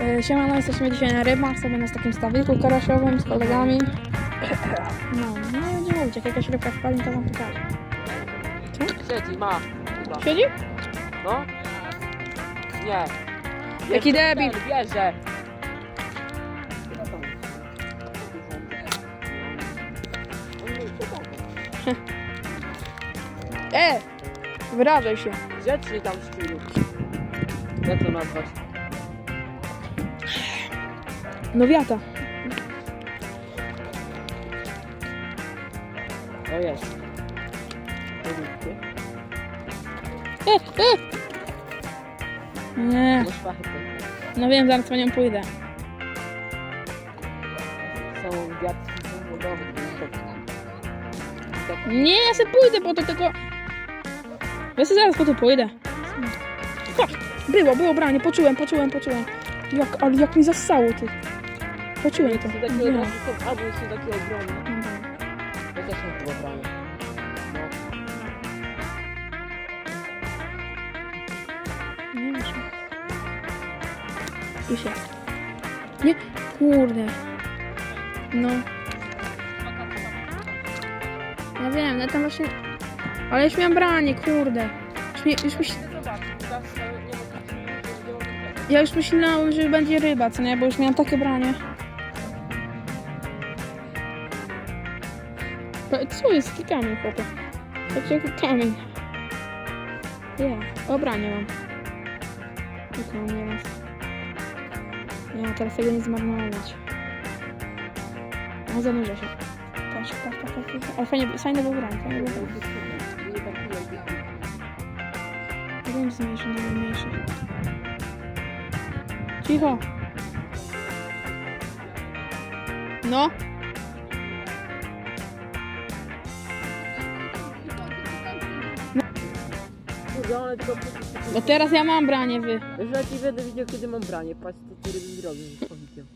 E, Siemano, jesteśmy dzisiaj na rybach, sobie na takim stawiku karasiowym z kolegami. No, no i będziemy jak jakaś rybka wpadnie, to wam pokażę. Siedzi, ma. Chyba. Siedzi? No. Nie. Jaki debil. Bierze. E! Wyrażaj się. Grzecznie tam szczylu. Jak to nazwać? No wiata. O jest. E, e! Nie, No no wiem, zaraz po nią pójdę. Są wiatry, są wodowe. Tak. Nie, ja se pójdę po to, tylko... Ja se zaraz po to pójdę. Ha! Było, było branie, poczułem, poczułem, poczułem. Jak, ale jak mi zassało, ty. Poczułem to. Są takie Nie. razy są, albo są takie ogromne. To też są chyba branie. No. Nie. Nie, kurde. No. Ja wiem, no tam właśnie... Ale już miałam branie, kurde. Już, mi, już myśl... Ja już myślałam, że będzie ryba, co nie? Bo już miałam takie branie. Co jest? Jaki kamień, chłopie? Patrz, jaki kamień. Ja, o branie mam. Jak mam nieraz. Ja teraz tego nie zmarnować. O, zanurza się. Patrz, patrz, patrz, patrz. Ale fajnie, fajne było branie, fajne było branie. Wiem, zmniejszy, no mniejszy. Cicho. No. Tylko... No teraz ja mam branie, wy. Wiesz, ja ci będę widział, kiedy mam branie. Patrz, co ty ryby mi robią z powikiem.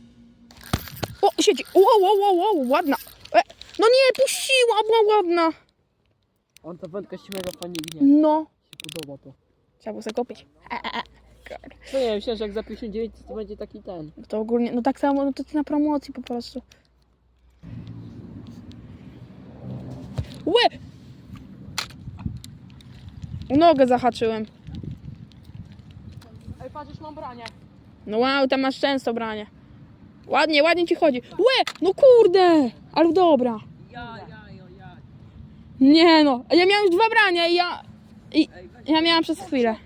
O, siedzi. Wow, wow, wow, wow, ładna. E, no nie, puściła, była ładna. On to wędka się mega fajnie gnie. No. się podoba to. Trzeba było zakopić. E, e, e. No nie, myślę, że jak za 59 to będzie taki ten. To ogólnie, no tak samo, no to na promocji po prostu. Łe! Nogę zahaczyłem. Ej, patrz, już mam branie. No wow, tam masz często branie. Ładnie, ładnie ci chodzi. Łe! No kurde! Ale dobra. Ja, ja, ja, ja. Nie no, ja miałem już dwa brania i ja... I ja miałam przez chwilę.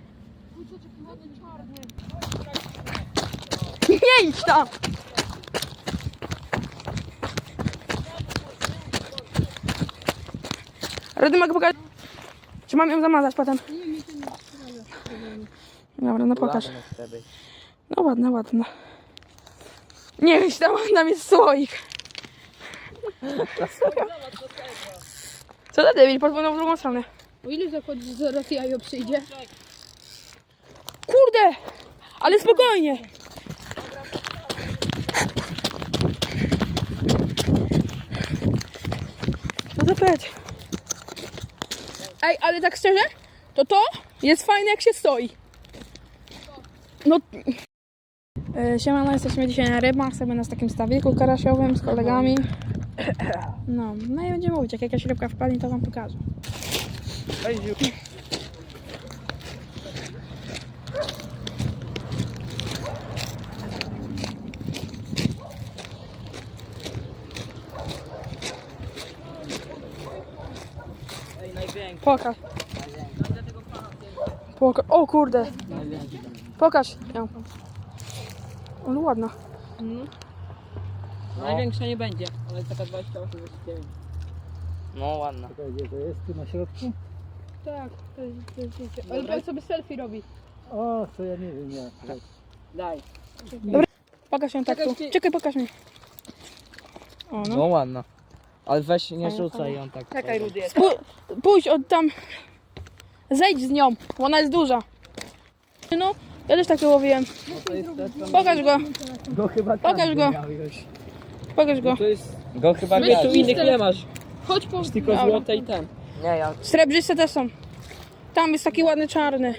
Nie idź tam! Rady mogę pokazać? Czy mam ją zamazać potem? Dobra, no pokaż. No ładna, ładna. Nie idź tam, tam jest słoik. Co za debil, podpłynął w drugą stronę. O ile że zaraz jajo przyjdzie? Kurde! Ale spokojnie! No to peć. Ej, ale tak szczerze, to to jest fajne jak się stoi. No... E, Siemano, jesteśmy dzisiaj na rybach, sobie na takim stawiku karasiowym z kolegami. No, no i będziemy mówić, jak jakaś rybka wpadnie, to wam pokażę. Ej, Pokaż. Poka o kurde, pokaż ją. Ale ładna. Największa nie będzie, ale taka 28, 29. No ładna. Gdzie to jest? Tu na środku? Tak, to jest, to jest, jest. Ale pan sobie selfie robi. O, co ja nie wiem jak. Daj. Pokaż ją tak tu. Czekaj, Czekaj, pokaż mi. O, no. No ładna. Ale weź nie rzucaj ją tak. Czekaj, Rudy jest. Spó- pójdź od tam. Zejdź z nią, bo ona jest duża. No, ja też takie łowiłem. No Pokaż go, Go chyba Pokaż go. miał już. pokaż go. To jest... Go chyba nie, nie, tu tu innych nie masz. Chodź po... Tylko Dobra. złote i ten. Nie, ja Srebrzyste też są. Tam jest taki ładny czarny.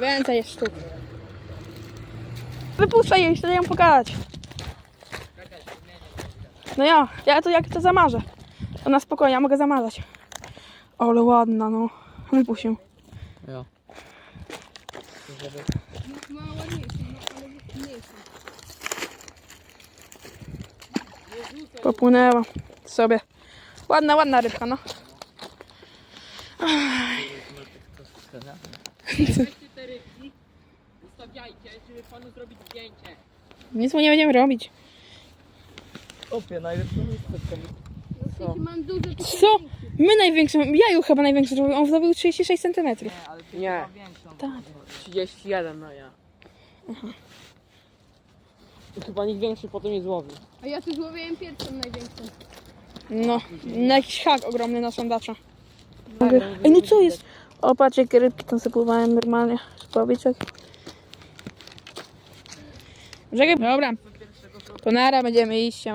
Więcej jest sztuk. Wypuszczaj jej, chcę ją pokazać. No ja, ja to jak to zamarzę. Ona spokojnie, ja mogę zamazać. Ale ładna, no. Wypuścił. Jo. Ma ładniejszy, no ale mniejszy. Popłynęła sobie. Ładna, ładna rybka, no. Weźcie te rybki, ustawiajcie, żeby panu zrobić zdjęcie. Nic mu nie będziemy robić. Opie, najlepsze miejsce. No, mam takie Co? My największą, ja ją chyba największą zrobił. On zdobył 36 cm. Nie, ale ty Nie. chyba większą. Tak. 31 no ja. Chyba nikt większy potem nie złowi. A ja tu złowiłem pierwszą największą. No, na jakiś hak ogromny na sondacza. Ej, no co jest? O, patrz, jakie rybki tam zapływają normalnie. Spławiczek. Dobra. To nara będziemy iść. Nie.